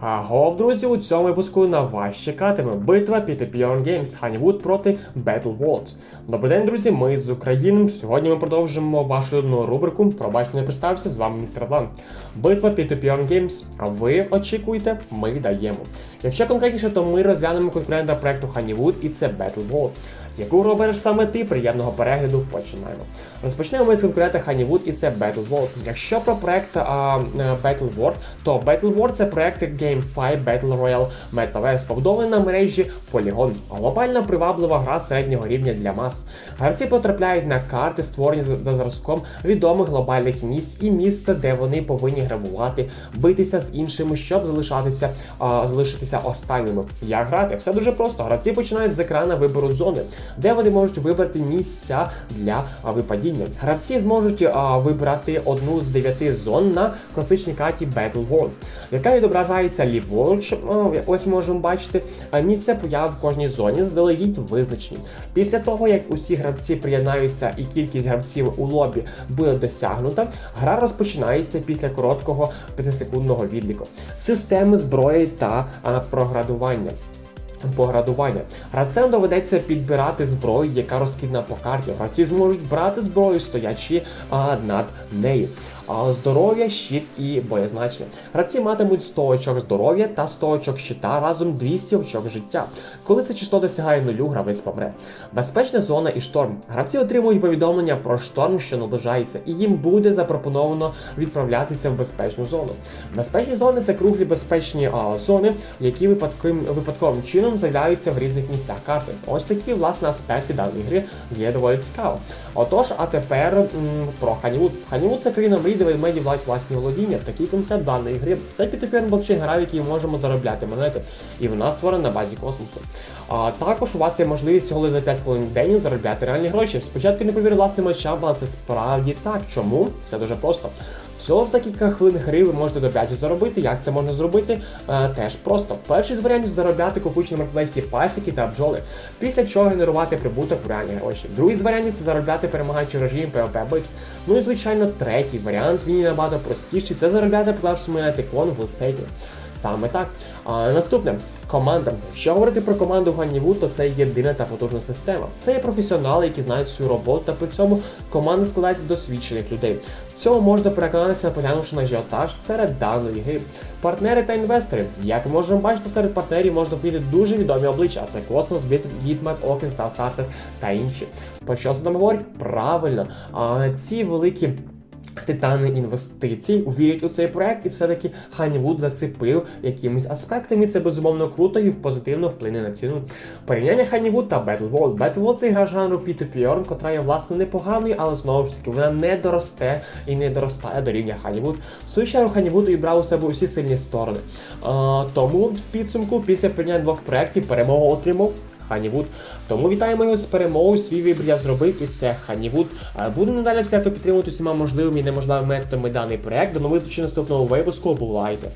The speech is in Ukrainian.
Аго, друзі, у цьому випуску на вас чекатиме битва PTP On Games Honeywood проти Battle World. Добрий день, друзі, ми з України. Сьогодні ми продовжимо вашу улюблену рубрику. Пробачте, не представився, з вами містер Атлан. Битва PTP On Games. А ви очікуєте, ми даємо. Якщо конкретніше, то ми розглянемо конкурента проекту Honeywood і це Battle World. Яку робиш саме ти? Приємного перегляду починаємо. Розпочнемо ми з конкурента Honeywood і це Battle World. Якщо про проект а, е, Battle World, то Battle World це проект GameFi Battle Royale Metaverse, побудований на мережі Polygon. Глобальна приваблива гра середнього рівня для мас. Гравці потрапляють на карти, створені за зразком відомих глобальних місць і міста, де вони повинні грабувати, битися з іншими, щоб залишатися, а, залишитися останніми. Як грати? Все дуже просто. Гравці починають з екрана вибору зони, де вони можуть вибрати місця для випадіння. Гравці зможуть вибрати одну з дев'яти зон на класичній карті Battle World, яка відображається ліворуч. Ось можемо бачити а, місця появи в кожній зоні заздалегідь визначені. Після того, як усі гравці приєднаються і кількість гравців у лобі буде досягнута, гра розпочинається після короткого 5-секундного відліку. Системи зброї та а, Поградування. Гравцям доведеться підбирати зброю, яка розкидна по карті. Гравці зможуть брати зброю, стоячи а, над нею. А, здоров'я, щит і боєзначення. Гравці матимуть 100 очок здоров'я та 100 очок щита, разом 200 очок життя. Коли це число досягає нулю, гравець помре. Безпечна зона і шторм. Гравці отримують повідомлення про шторм, що наближається, і їм буде запропоновано відправлятися в безпечну зону. Безпечні зони це круглі безпечні а, зони, які випадковим, випадковим чином з'являються в різних місцях карти. Ось такі власне аспекти даної гри є доволі цікаво. Отож, а тепер м, про Ханівуд. Ханівуд це країна мрій, де ведмеді владять власні володіння. Такий концепт даної гри. Це підтепер блокчейн гра, в якій можемо заробляти монети, і вона створена на базі космосу. А також у вас є можливість всього за 5 хвилин в день заробляти реальні гроші. Спочатку не повірю власним очам, але це справді так. Чому? Все дуже просто. Всього за декілька хвилин гри ви можете добряче заробити. Як це можна зробити? Е, теж просто. Перший з варіантів заробляти купуючи на маркетплейсі пасіки та бджоли, після чого генерувати прибуток в реальні гроші. Другий з варіантів це заробляти перемагаючи в режимі PvP бит. Ну і звичайно, третій варіант він набагато простіший. Це заробляти продавши монети клон в стейті. Саме так. А, наступне команда. Якщо говорити про команду Ганнівуд, то це єдина та потужна система. Це є професіонали, які знають свою роботу, та при цьому команда складається з досвідчених людей. В цьому можна переконатися, поглянувши на ажіотаж серед даної гри. Партнери та інвестори. Як ми можемо бачити, серед партнерів можна вийти дуже відомі обличчя, а це Космос, Відмет, Окінс та Стартер та інші. Про що це нам говорить? Правильно, а ці великі. Титани інвестицій увірять у цей проект, і все-таки Ханівуд засипив якимись аспектами. Це безумовно круто і позитивно вплине на ціну. Порівняння Ханівуд та Battle. Battle це гра жанру P2P, котра є власне непоганою, але знову ж таки вона не доросте і не доростає до рівня Ханівуд. В свою чергу Ханівуд увібрав у себе усі сильні сторони. А, тому в підсумку, після порівняння двох проєктів, перемогу отримав. Ханівуд. Тому вітаємо його з перемогою. Свій вибір я зробив, і це Ханівуд. Буду надалі всяко підтримувати усіма можливими і неможливими методами даний проект. До нових зустрічей наступного випуску. Бувайте!